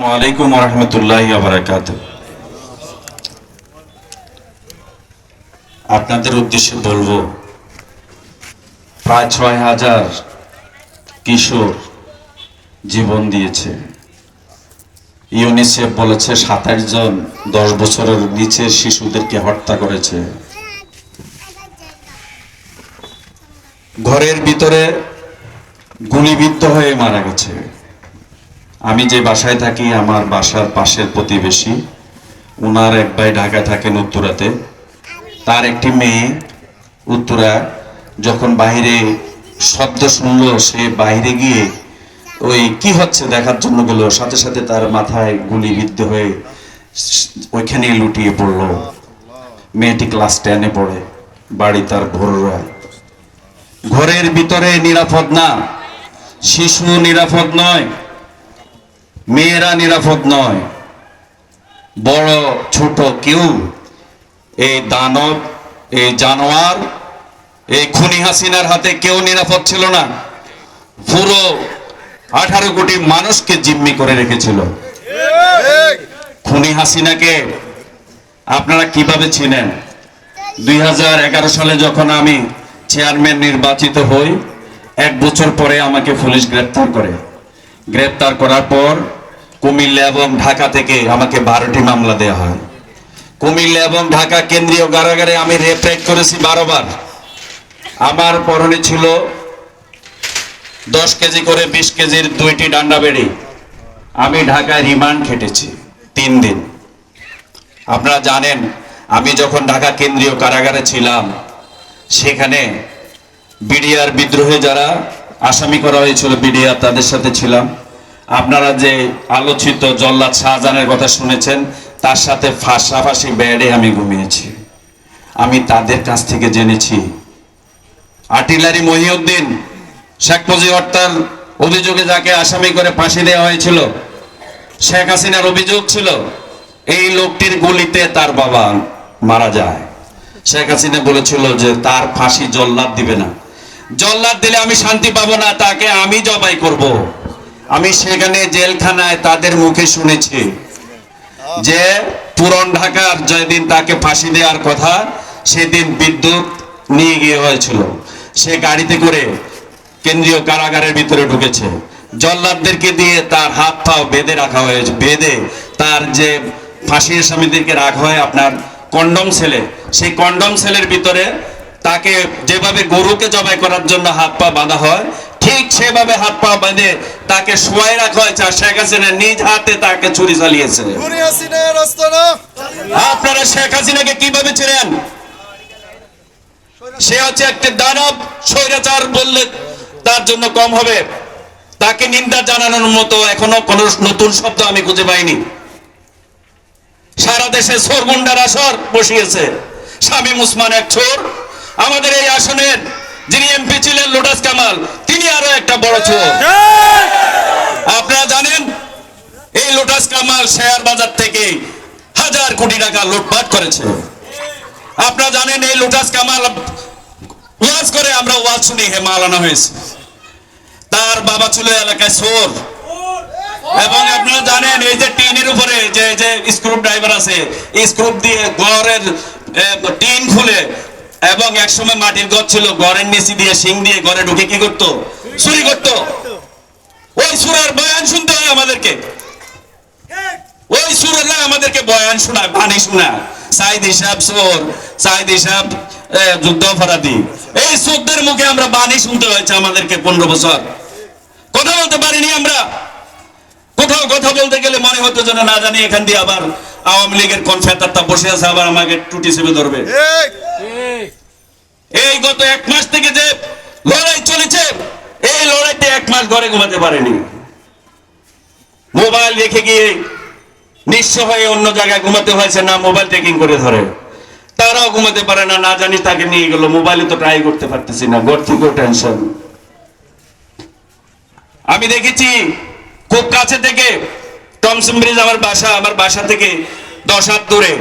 ওয়ালাইকুম রহমতুল্লাহ বারাকাত আপনাদের উদ্দেশ্যে বলব, প্রায় ছয় হাজার কিশোর জীবন দিয়েছে। ইউনিসেফ বলেছে সাতাশ জন দশ বছরের নিচে শিশুদেরকে হত্যা করেছে। ঘরের ভিতরে গুলিবিদ্ধ হয়ে মারা গেছে। আমি যে বাসায় থাকি, আমার বাসার পাশের প্রতিবেশী ওনার এক ভাই ঢাকায় থাকেন উত্তরাতে। তার একটি মেয়ে উত্তরা, যখন বাইরে শব্দ শুনলো, সে বাইরে গিয়ে ওই কি হচ্ছে দেখার জন্য গেল, সাথে সাথে তার মাথায় গুলি বিদ্ধ হয়ে ওইখানে লুটিয়ে পড়ল। মেয়েটি ক্লাস টেনে পড়ে, বাড়ি তার ভোররা ঘরের ভিতরে নিরাপদ না, শিশু নিরাপদ নয়। মেয়েরা নিরাপদ নয়। বড়, ছোট কেউ এই দানব, এই জানোয়ার, এই খুনি হাসিনার হাতে কেউ নিরাপদ ছিল না। পুরো আঠারো কোটি মানুষকে জিম্মি করে রেখেছিল। খুনি হাসিনাকে আপনারা কীভাবে চিনেন? দুই সালে যখন আমি চেয়ারম্যান নির্বাচিত হই, এক বছর পরে আমাকে পুলিশ গ্রেপ্তার করে। গ্রেপ্তার করার পর কুমিল্লা এবং ঢাকা থেকে আমাকে বারোটি মামলা দেওয়া হয়। কুমিল্লা এবং ঢাকা কেন্দ্রীয় কারাগারে আমি রেপ করেছি বারো বার। আমার পরনে ছিল দশ কেজি করে বিশ কেজির দুইটি ডান্ডা বেড়ি। আমি ঢাকায় রিমান্ড খেটেছি তিন দিন। আপনারা জানেন, আমি যখন ঢাকা কেন্দ্রীয় কারাগারে ছিলাম, সেখানে বিডিআর বিদ্রোহে যারা আসামি করা হয়েছিল, বিডিআর তাদের সাথে ছিলাম। আপনারা যে আলোচিত জল্লাদ শাহজাহানের কথা শুনেছেন, তার সাথে ফাঁসাফাঁসি বেডে আমি ঘুমিয়েছি। আমি তাদের কাছ থেকে জেনেছি। আর্টিলারি মহিউদ্দিন, শেখ মুজিব অভিযোগে যাকে আসামি করে ফাঁসি দেওয়া হয়েছিল, শেখ হাসিনার অভিযোগ ছিল, এই লোকটির গুলিতে তার বাবা মারা যায়। শেখ হাসিনা বলেছিল যে তার ফাঁসি জল্লাদ দিবে না। জল্লাদ দিলে আমি শান্তি পাবো না, তাকে আমি জবাই করব। আমি সেখানে জেলখানায় তাদের মুখে শুনেছি যে পুরন ঢাকার যেদিন তাকে ফাঁসি দেওয়ার কথা, সেদিন বিদ্যুৎ নিয়ে গিয়ে হয়েছিল। সে গাড়িতে করে কেন্দ্রীয় কারাগারের ভিতরে ঢুকেছে। জল্লাদদেরকে দিয়ে তার হাত পাও বেঁধে রাখা হয়েছে, বেঁধে তার যে ফাঁসির স্বামীদেরকে রাখা হয় আপনার কন্ডম সেলে, সেই কন্ডম সেলের ভিতরে তাকে যেভাবে গরুকে জবাই করার জন্য হাত পা বাঁধা হয় ঠিক সেভাবে হাত পা বেঁধে তাকে শোয়াই রাখা হয়েছে আর শেখ হাসিনা নিজ হাতে তাকে ছুরি চালিয়েছে। আপনারা শেখ হাসিনাকে কীভাবে ছিলেন সে হচ্ছে একটি দানব স্বৈরাচার বললে তার জন্য কম হবে। তাকে নিন্দা জানানোর মতো এখনও কোন নতুন শব্দ আমি খুঁজে পাইনি। সারা দেশে চোর গুন্ডার আসর বসিয়েছে। শামীম উসমান এক চোর। আমাদের এই আসনের যিনি এমপি ছিলেন লোটাস কামাল তিনি আরও একটা বড় চোর আপনারা জানেন এই লোটাস কামাল শেয়ার বাজার থেকে হাজার কোটি টাকা লুটপাট করেছে। আপনারা জানেন এই লোটাস কামাল ওয়াজ করে আমরা ওয়াজ শুনি হে মালানো হয়েছে। তার বাবা ছিল এলাকায় চোর। এবং আপনারা জানেন এই যে টিনের উপরে যে যে স্ক্রু ড্রাইভার আছে এই স্ক্রু দিয়ে ঘরের টিন খুলে এবং একসময় মাটির ঘর ছিল, ঘরের নিচে দিয়ে সিং দিয়ে ঘরে ঢুকে কি করতো? চুরি করতো। ওই সুরের বয়ান শুনতে হয় আমাদেরকে। ওই সুরেরা আমাদেরকে বয়ান শোনায়, বাণী শোনায়। সাইদ হিসাব সোর, সাইদ হিসাব যুদ্ধ এই মুখে আমরা বাণী শুনতে হয়েছে আমাদেরকে পনেরো বছর। কথা বলতে পারিনি আমরা। কোথাও কথা বলতে গেলে মনে হতো যেন না জানি এখান দিয়ে আবার আওয়ামী লীগের কনফেতারটা বসে আছে, আবার আমাকে টুটি চেপে ধরবে। এই গত এক মাস থেকে যে লড়াই চলেছে, এই লড়াইতে এক মাস ঘরে ঘুমাতে পারেনি। মোবাইল রেখে গিয়ে নিঃস্ব হয়ে অন্য জায়গায় ঘুমাতে হয়েছে, না মোবাইল টেকিং করে ধরে। তারাও ঘুমাতে পারে না না জানি তাকে নিয়ে গেল। মোবাইলে তো ট্রাই করতে পারতেছি না, ঘর থেকেও টেনশন আমি দেখেছি, খুব কাছে থেকে টমসম ব্রিজ আমার বাসা আমার বাসা থেকে দশ হাত দূরে।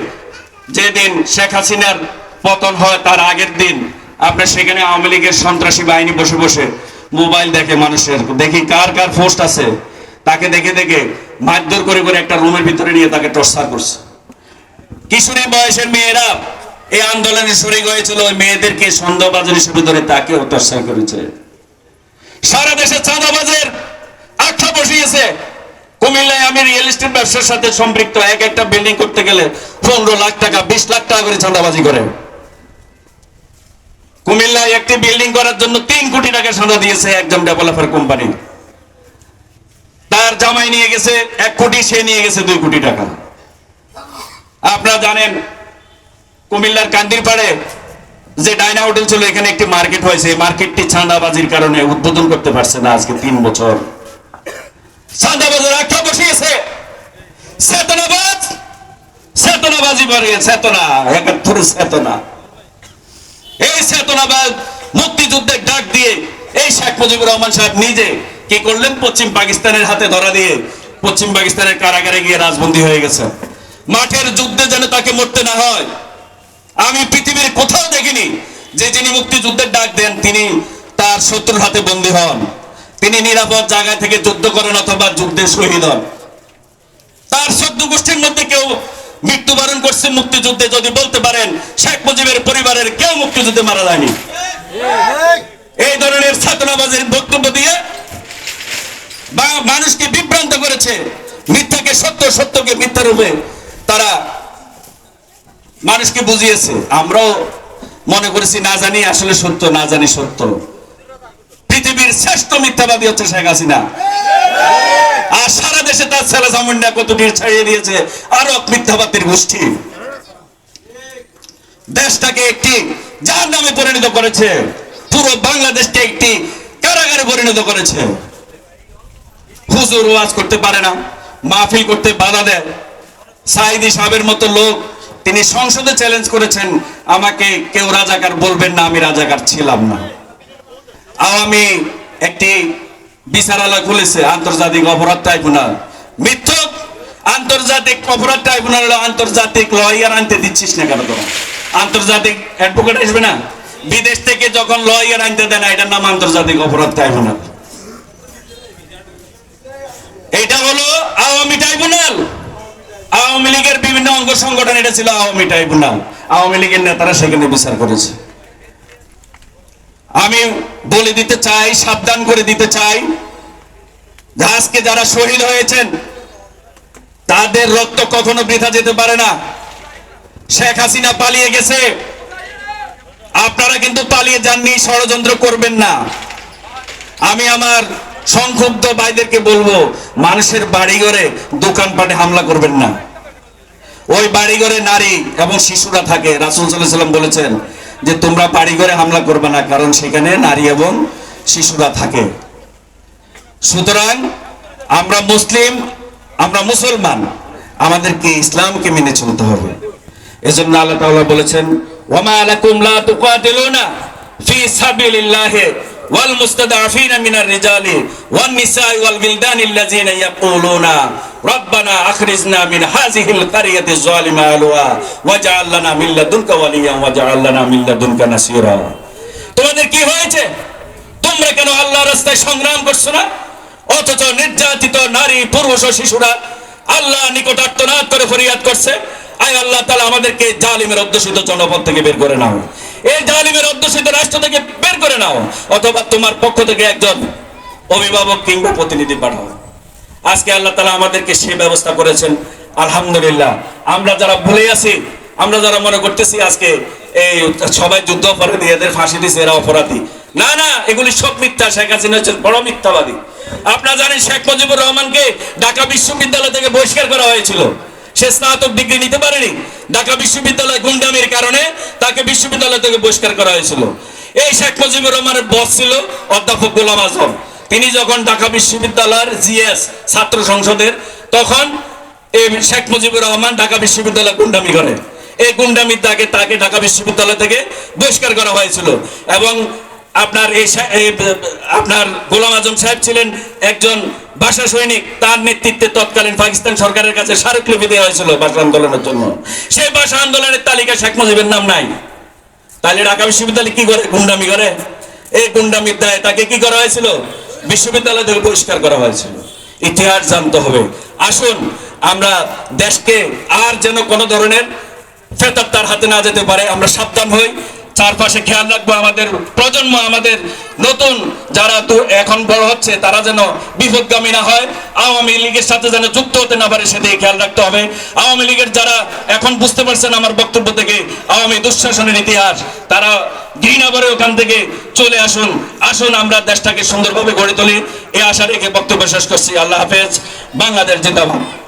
যেদিন শেখ হাসিনার পতন হয়, তার আগের দিন আপনার সেখানে আওয়ামী লীগের সন্ত্রাসী বাহিনী বসে বসে মোবাইল দেখে মানুষের। দেখি কার কার পোস্ট আছে। তাকে দেখে দেখে মারধর করে করে একটা রুমের ভিতরে নিয়ে তাকে টর্চার করছে। কিশোরী বয়সের মেয়েরা এই আন্দোলনে শরিক হয়েছিল, ওই মেয়েদেরকে সন্দেহবাজার হিসেবে ধরে তাকেও টর্চার করেছে। সারা দেশে চাঁদাবাজের আখ্যা বসিয়েছে। কুমিল্লায় আমি রিয়েল এস্টেট ব্যবসার সাথে সম্পৃক্ত। এক একটা বিল্ডিং করতে গেলে পনেরো লাখ টাকা, বিশ লাখ টাকা করে চাঁদাবাজি করে। কুমিল্লায় একটি বিল্ডিং করার জন্য তিন কোটি টাকা চাঁদা দিয়েছে একজন ডেভেলপার কোম্পানি। তার জামাই নিয়ে গেছে এক কোটি, সে নিয়ে গেছে দুই কোটি টাকা। আপনারা জানেন, কুমিল্লার কান্দির পাড়ে যে ডাইনা হোটেল ছিল, এখানে একটি মার্কেট হয়েছে। মার্কেটটি চাঁদাবাজির কারণে উদ্বোধন করতে পারছে না আজকে তিন বছর। চাঁদাবাজের আখ্যা বসিয়েছে, চেতনাবাজ, চেতনাবাজি বলে চেতনা একাত্তর চেতনা। এই চেতনাবাদ মুক্তিযুদ্ধের ডাক দিয়ে এই শেখ মুজিবুর রহমান সাহেব নিজে কি করলেন? পশ্চিম পাকিস্তানের হাতে ধরা দিয়ে পশ্চিম পাকিস্তানের কারাগারে গিয়ে রাজবন্দী হয়ে গেছে মাঠের যুদ্ধে যেন তাকে মরতে না হয়। আমি পৃথিবীর কোথাও দেখিনি যে যিনি মুক্তিযুদ্ধের ডাক দেন, তিনি তার শত্রুর হাতে বন্দী হন। তিনি নিরাপদ জায়গা থেকে যুদ্ধ করেন অথবা যুদ্ধে শহীদ হন। তার সদ্য গোষ্ঠীর মধ্যে কেউ মৃত্যুবরণ করছে মুক্তিযুদ্ধে। যদি বলতে পারেন, শেখ মুজিবের পরিবারের কেউ মুক্তিযুদ্ধে মারা যায়নি। এই ধরনের ছাত্রবাজের বক্তব্য দিয়ে মানুষকে বিভ্রান্ত করেছে, মিথ্যাকে সত্য, সত্যকে মিথ্যা রূপে তারা মানুষকে বুঝিয়েছে। আমরাও মনে করেছি, না জানি আসলে সত্য, না জানি সত্য। শ্রেষ্ঠ মিথ্যাবাদী হচ্ছে শেখ হাসিনা। আর সারা দেশে তার ছেলে জামুন্ডা কতটি ছাড়িয়ে দিয়েছে, আরও মিথ্যাবাদীর গোষ্ঠী। দেশটাকে একটি, যার নামে পরিণত করেছে, পুরো বাংলাদেশকে একটি কারাগারে পরিণত করেছে। হুজুর ওয়াজ করতে পারে না, মাহফিল করতে বাধা দেয়। সাইদি সাহেবের মতো লোক, তিনি সংসদে চ্যালেঞ্জ করেছেন, আমাকে কেউ রাজাকার বলবেন না, আমি রাজাকার ছিলাম না। আওয়ামী একটি বিচারালয় খুলেছে আন্তর্জাতিক অপরাধ ট্রাইব্যুনাল। মিথ্যক আন্তর্জাতিক অপরাধ ট্রাইব্যুনাল আন্তর্জাতিক লয়ার আনতে দিচ্ছিস না কেন তোরা? আন্তর্জাতিক অ্যাডভোকেট আসবে না? বিদেশ থেকে যখন লয়ার আনতে দেয় না, এটার নাম আন্তর্জাতিক অপরাধ ট্রাইব্যুনাল। এটা হলো আওয়ামী ট্রাইব্যুনাল। আওয়ামী লীগের বিভিন্ন অঙ্গ সংগঠন, এটা ছিল আওয়ামী ট্রাইব্যুনাল। আওয়ামী লীগের নেতারা সেখানে বিচার করেছে। আমি বলে দিতে চাই, সাবধান করে দিতে চাই আজকে যারা শহীদ হয়েছেন, তাদের রক্ত কখনো বৃথা যেতে পারে না। শেখ হাসিনা পালিয়ে গেছে। আপনারা কিন্তু পালিয়ে যাননি, ষড়যন্ত্র করবেন না। আমি আমার সংক্ষুব্ধ ভাইদেরকে বলব, মানুষের বাড়িঘরে দোকানপাটে হামলা করবেন না। ওই বাড়িঘরে নারী এবং শিশুরা থাকে, রাসুল সাল্লাহ সাল্লাম বলেছেন যে তোমরা বাড়িঘরে হামলা করবে না, কারণ সেখানে নারী এবং শিশুরা থাকে। সুতরাং আমরা মুসলিম, আমরা মুসলমান, আমাদেরকে ইসলামকে মেনে চলতে হবে। এজন্য আল্লাহ তাআলা বলেছেন ওয়ামা লাকুম লা তুকাতিলুনা ফি সাবিলিল্লাহি তোমাদের কি হয়েছে? তোমরা কেন আল্লাহর রাস্তায় সংগ্রাম করছ না? অথচ নির্যাতিত নারী, পুরুষ ও শিশুরা আল্লাহ নিকট করে ফরিয়াদ করছে। আয় আল্লাহ তালা আমাদেরকে জালিমের অধ্যুষিত জনপদ থেকে বের করে নাও। এই জালিমের অধ্যুষিত রাষ্ট্র থেকে করে নাও, অথবা তোমার পক্ষ থেকে একজন অভিভাবক কিংবা প্রতিনিধি পাঠাও। আজকে আল্লাহ তালা আমাদেরকে সে ব্যবস্থা করেছেন। আলহামদুলিল্লাহ, আমরা যারা ভুলে আছি, আমরা যারা মনে করতেছি আজকে এই সবাই যুদ্ধ অপরাধী, এদের ফাঁসি দিছে এরা অপরাধী। না না, এগুলি সব মিথ্যা, শেখ হাসিনা হচ্ছে বড় মিথ্যাবাদী। আপনারা জানেন শেখ মুজিবুর রহমানকে ঢাকা বিশ্ববিদ্যালয় থেকে বহিষ্কার করা হয়েছিল। সে স্নাতক ডিগ্রি নিতে পারেনি। ঢাকা বিশ্ববিদ্যালয় গুন্ডামির কারণে তাকে বিশ্ববিদ্যালয় থেকে বহিষ্কার করা হয়েছিল। এই শেখ মুজিবুর রহমানের বস ছিল অধ্যাপক গোলাম আজম। তিনি যখন ঢাকা বিশ্ববিদ্যালয়ের জিএস ছাত্র সংসদের, তখন এই শেখ মুজিবুর রহমান ঢাকা বিশ্ববিদ্যালয় গুন্ডামি করে। এই গুন্ডামির দাগে তাকে ঢাকা বিশ্ববিদ্যালয় থেকে বহিষ্কার করা হয়েছিল এবং আপনার এই আপনার গোলাম আজম সাহেব ছিলেন একজন ভাষা সৈনিক। তার নেতৃত্বে তৎকালীন পাকিস্তান সরকারের কাছে স্মারকলিপি দেওয়া হয়েছিল ভাষা আন্দোলনের জন্য। সেই ভাষা আন্দোলনের তালিকায় শেখ মুজিবের নাম নাই। তাহলে ঢাকা বিশ্ববিদ্যালয় কি করে গুন্ডামি করে? এই গুন্ডামি দায় তাকে কি করা হয়েছিল? বিশ্ববিদ্যালয় থেকে পরিষ্কার করা হয়েছিল। ইতিহাস জানতে হবে। আসুন, আমরা দেশকে আর যেন কোনো ধরনের ফেতার তার হাতে না যেতে পারে, আমরা সাবধান হই। চারপাশে খেয়াল রাখব আমাদের প্রজন্ম, আমাদের নতুন যারা তো এখন বড় হচ্ছে, তারা যেন বিপদগামী না হয়। আওয়ামী লীগের সাথে যেন যুক্ত হতে না পারে, সেদিকে খেয়াল রাখতে হবে। আওয়ামী লীগের যারা এখন বুঝতে পারছেন আমার বক্তব্য থেকে, আওয়ামী দুঃশাসনের ইতিহাস, তারা ঘৃণা করে ওখান থেকে চলে আসুন। আসুন আমরা দেশটাকে সুন্দরভাবে গড়ে তুলি। এই আশা রেখে বক্তব্য শেষ করছি। আল্লাহ হাফেজ। বাংলাদেশ জিন্দাবাদ।